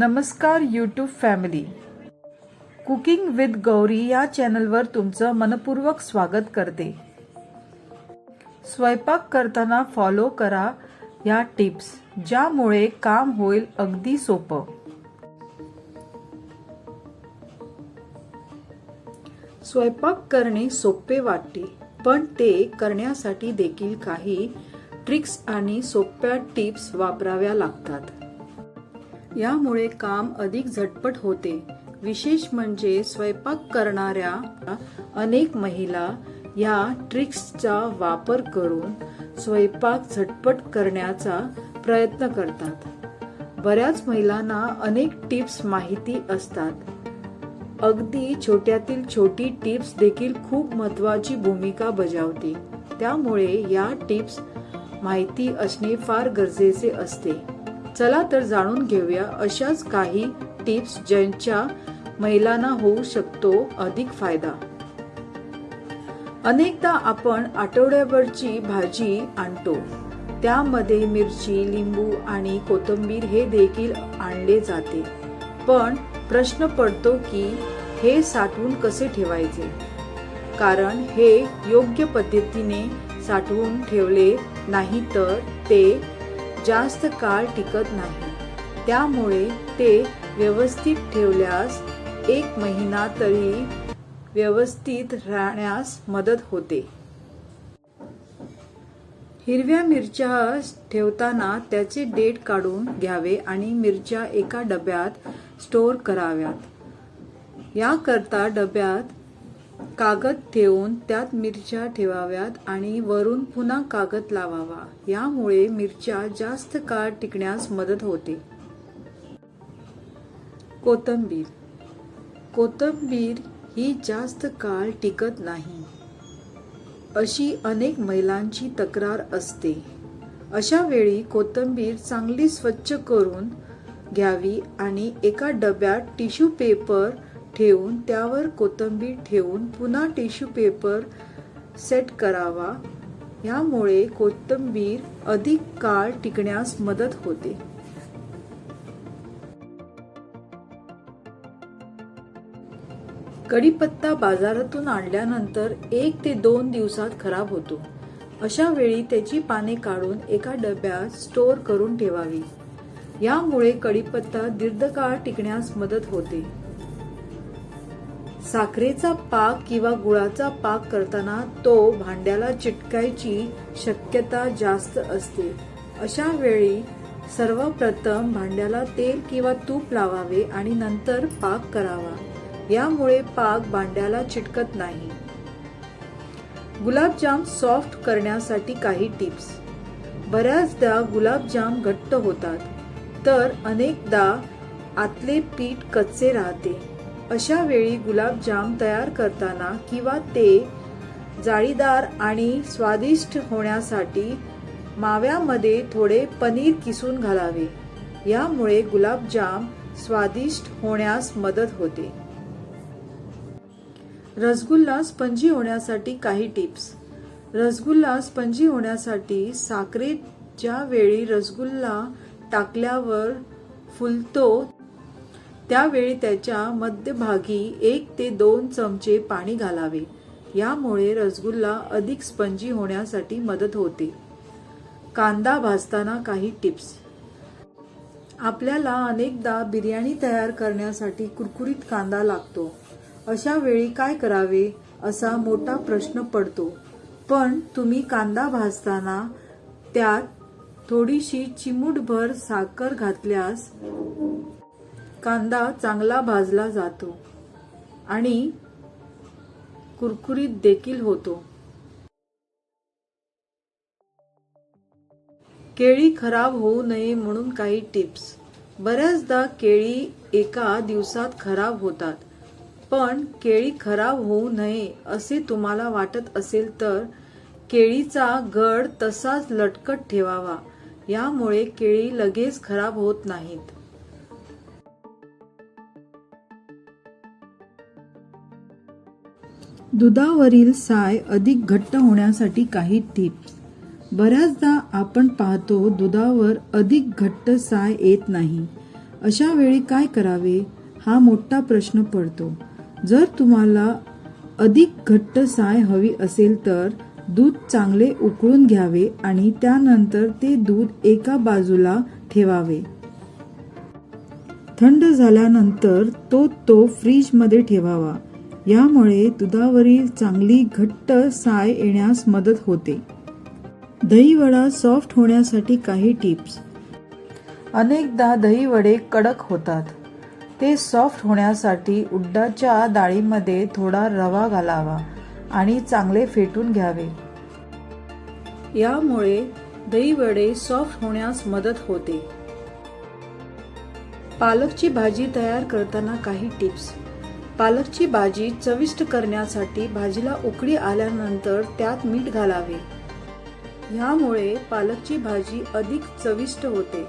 नमस्कार YouTube family cooking with Gauri या चॅनलवर तुमचं मनपूर्वक स्वागत करते. स्वयंपाक करताना फॉलो करा या टिप्स ज्यामुळे काम होईल अगदी सोपं. स्वयंपाक करणे सोपे वाटते पण ते करण्यासाठी देखील काही ट्रिक्स आणि सोप्या टिप्स वापराव्या लागतात. यामुळे काम अधिक झटपट होते. विशेष म्हणजे स्वयंपाक करणाऱ्या अनेक महिला या ट्रिक्सचा वापर करून स्वयंपाक झटपट करण्याचा प्रयत्न करतात. बऱ्याच महिलांना अनेक टिप्स माहिती असतात. अगदी छोट्यातील छोटी टिप्स देखील खूप महत्वाची भूमिका बजावते. त्यामुळे या टिप्स माहिती असणे फार गरजेचे असते. चला तर जाणून घेऊया अशाच काही टिप्स ज्यांच्या महिलांना होऊ शकतो अधिक फायदा. अनेकदा आपण आठवड्याभरची भाजी आणतो. त्यामध्ये मिरची लिंबू आणि कोथिंबीर हे देखील आणले जाते. पण प्रश्न पडतो की हे साठवून कसे ठेवायचे? कारण हे योग्य पद्धतीने साठवून ठेवले नाही तर ते जास्त काळ टिकत नाही. त्यामुळे ते व्यवस्थित ठेवल्यास एक महिना तरी व्यवस्थित राहण्यास मदत होते. हिरव्या मिरच्या ठेवताना त्याचे डेट काढून घ्यावे आणि मिरच्या एका डब्यात स्टोअर कराव्यात. याकरता डब्यात कागद ठेवून त्यात मिरच्या ठेवाव्यात आणि वरून पुन्हा कागद लावावा. यामुळे मिरच्या जास्त काळ टिकण्यास मदत होते. कोथंबीर. कोथंबीर ही जास्त काळ टिकत नाही. अशी अनेक महिलांची तक्रार असते. अशा वेळी कोथिंबीर चांगली स्वच्छ करून घ्यावी आणि एका डब्यात टिश्यू पेपर ठेवून त्यावर कोथिंबीर ठेवून पुन्हा टिश्यू पेपर सेट करावा. यामुळे कोथिंबीर अधिक काळ टिकण्यास मदत होते. कढीपत्ता बाजारातून आणल्यानंतर एक ते दोन दिवसात खराब होतो. अशा वेळी त्याची पाने काढून एका डब्यात स्टोअर करून ठेवावी. यामुळे कढीपत्ता दीर्घकाळ टिकण्यास मदत होते. साखरेचा पाक किंवा गुळाचा पाक करताना तो भांड्याला चिटकायची शक्यता जास्त असते. अशा वेळी सर्वप्रथम भांड्याला तेल किंवा तूप लावावे आणि नंतर पाक करावा. यामुळे पाक भांड्याला चिटकत नाही. गुलाबजाम सॉफ्ट करण्यासाठी काही टिप्स. बऱ्याचदा गुलाबजाम घट्ट होतात तर अनेकदा आतले पीठ कच्चे राहते. अशा वेळी गुलाबजाम तयार करताना किंवा ते जाळीदार आणि स्वादिष्ट होण्यासाठी माव्यामध्ये थोडे पनीर किसून घालावे. यामुळे गुलाबजाम स्वादिष्ट होण्यास मदत होते. रसगुल्ला स्पंजी होण्यासाठी काही टिप्स. रसगुल्ला स्पंजी होण्यासाठी साखरेच्या वेळी रसगुल्ला टाकल्यावर फुलतो त्यावेळी त्याच्या मध्यभागी एक ते दोन चमचे पाणी घालावे. यामुळे रसगुल्ला अधिक स्पंजी होण्यासाठी मदत होते. कांदा भाजताना काही टिप्स. आपल्याला अनेकदा बिर्याणी तयार करण्यासाठी कुरकुरीत कांदा लागतो. अशा वेळी काय करावे असा मोठा प्रश्न पडतो. पण तुम्ही कांदा भाजताना त्यात थोडीशी चिमूटभर साखर घातल्यास कांदा चांगला भाजला जातो आणि कुरकुरीत देखील होतो. केळी खराब होऊ नये म्हणून काही टिप्स. बऱ्याचदा केळी एका दिवसात खराब होतात पण केळी खराब होऊ नये असे तुम्हाला वाटत असेल तर केळीचा गड तसाच लटकट ठेवावा. यामुळे केळी लगेच खराब होत नाहीत. दुधावरील साय अधिक घट्ट होण्यासाठी काही टिप्स बऱ्याचदा आपण पाहतो दुधावर अधिक घट्ट साय येत नाही. अशा वेळी काय करावे? हा मोठा प्रश्न पडतो. जर तुम्हाला अधिक घट्ट साय हवी असेल तर दूध चांगले उकळून घ्यावे आणि त्यानंतर ते दूध एका बाजूला ठेवावे. थंड झाल्यानंतर तो तो फ्रीजमध्ये ठेवावा. यामुळे दुधावरील चांगली घट्ट साय येण्यास मदत होते. दहीवडा सॉफ्ट होण्यासाठी काही टिप्स. अनेकदा दहीवडे कडक होतात. ते सॉफ्ट होण्यासाठी उड्डाच्या डाळीमध्ये थोडा रवा घालावा आणि चांगले फेटून घ्यावे. यामुळे दहीवडे सॉफ्ट होण्यास मदत होते. पालकची भाजी तयार करताना काही टिप्स. पालकची भाजी चविष्ट करण्यासाठी भाजीला उकळी आल्यानंतर त्यात मीठ घालावे. ह्यामुळे पालकची भाजी अधिक चविष्ट होते.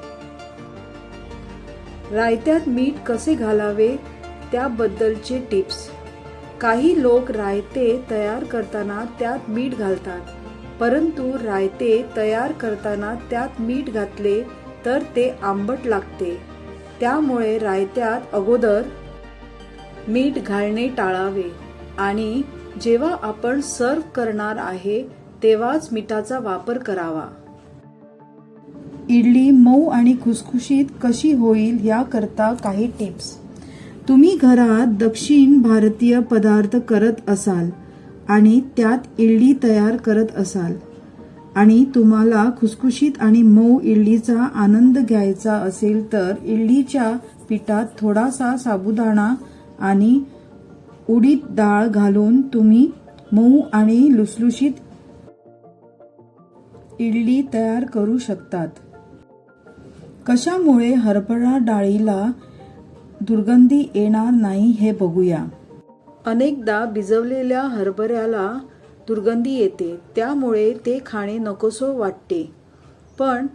रायत्यात मीठ कसे घालावे? त्याबद्दलचे टिप्स. काही लोक रायते तयार करताना त्यात मीठ घालतात. परंतु रायते तयार करताना त्यात मीठ घातले तर ते आंबट लागते. त्यामुळे रायत्यात अगोदर मीठ घालणे टाळावे. आणि जेव्हा आपण सर्व करणार आहे तेव्हाच मिठाचा वापर करावा. इडली मऊ आणि खुसखुशीत कशी होईल याकरता काही टिप्स. तुम्ही घरात दक्षिण भारतीय पदार्थ करत असाल आणि त्यात इडली तयार करत असाल आणि तुम्हाला खुसखुशीत आणि मऊ इडलीचा आनंद घ्यायचा असेल तर इडलीच्या पिठात थोडासा साबुदाणा आणि उडीद डाळ घालून तुम्ही मऊ आणि लुसलुशीत इडली तयार करू शकतात. कशामुळे हरभरा डाळीला दुर्गंधी येणार नाही हे बघूया. अनेकदा भिजवलेल्या हरभऱ्याला दुर्गंधी येते त्यामुळे ते खाणे नकोसो वाटते. पण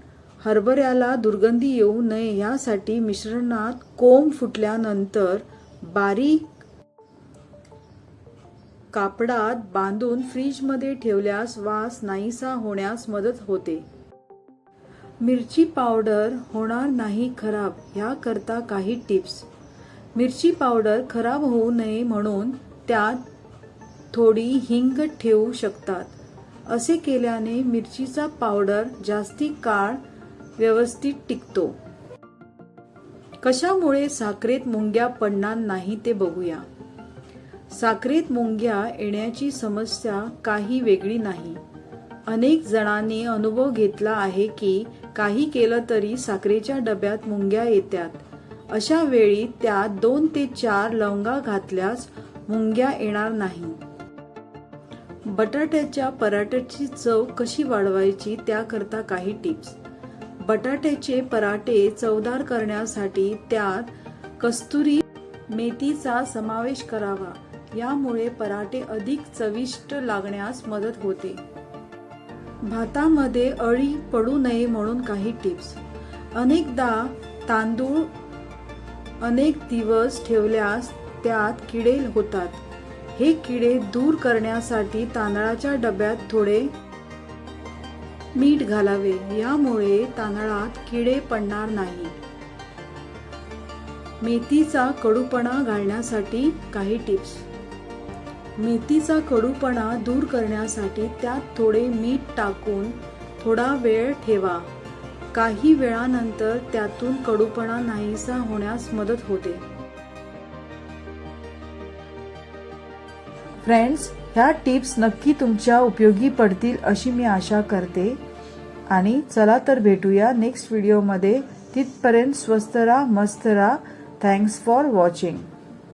हरभऱ्याला दुर्गंधी येऊ नये यासाठी मिश्रणात कोंब फुटल्यानंतर बारीक कापडात बांधून फ्रीजमध्ये ठेवल्यास वास नाहीसा होण्यास मदत होते. मिरची पावडर होणार नाही खराब याकरता काही टिप्स. मिरची पावडर खराब होऊ नये म्हणून त्यात थोडी हिंग ठेवू शकतात. असे केल्याने मिरचीचा पावडर जास्ती काळ व्यवस्थित टिकतो. कशामुळे साखरेत मुंग्या पडणार नाही ते बघूया. साखरेत मुंग्या येण्याची समस्या काही वेगळी नाही. अनेक जणांनी अनुभव घेतला आहे की काही केलं तरी साखरेच्या डब्यात मुंग्या येतात अशा वेळी त्यात दोन ते चार लवंगा घातल्यास मुंग्या येणार नाही. बटाट्याच्या पराठ्याची चव कशी वाढवायची त्याकरता काही टिप्स. बटाट्याचे पराठे चवदार करण्यासाठी त्यात कस्तुरी मेथीचा समावेश करावा. यामुळे पराठे अधिक चविष्ट लागण्यास मदत होते. भातामध्ये अळी पडू नये म्हणून काही टिप्स. अनेकदा तांदूळ अनेक दिवस ठेवल्यास त्यात किडे होतात. हे किडे दूर करण्यासाठी तांदळाच्या डब्यात थोडे मीठ घालावे यामुळे तांदळात किडे पडणार नाही. मेथीचा कडूपणा घालण्यासाठी काही टिप्स. मेथीचा कडूपणा दूर करण्यासाठी त्यात थोडे मीठ टाकून थोडा वेळ ठेवा. काही वेळानंतर त्यातून कडूपणा नाहीसा होण्यास मदत होते. फ्रेंड्स ह्या टिप्स नक्की तुमच्या उपयोगी पडतील अशी मी आशा करते. आणि चला तर भेटूया नेक्स्ट व्हिडिओमध्ये तिथपर्यंत स्वस्त राहा मस्त राहा. Thanks for watching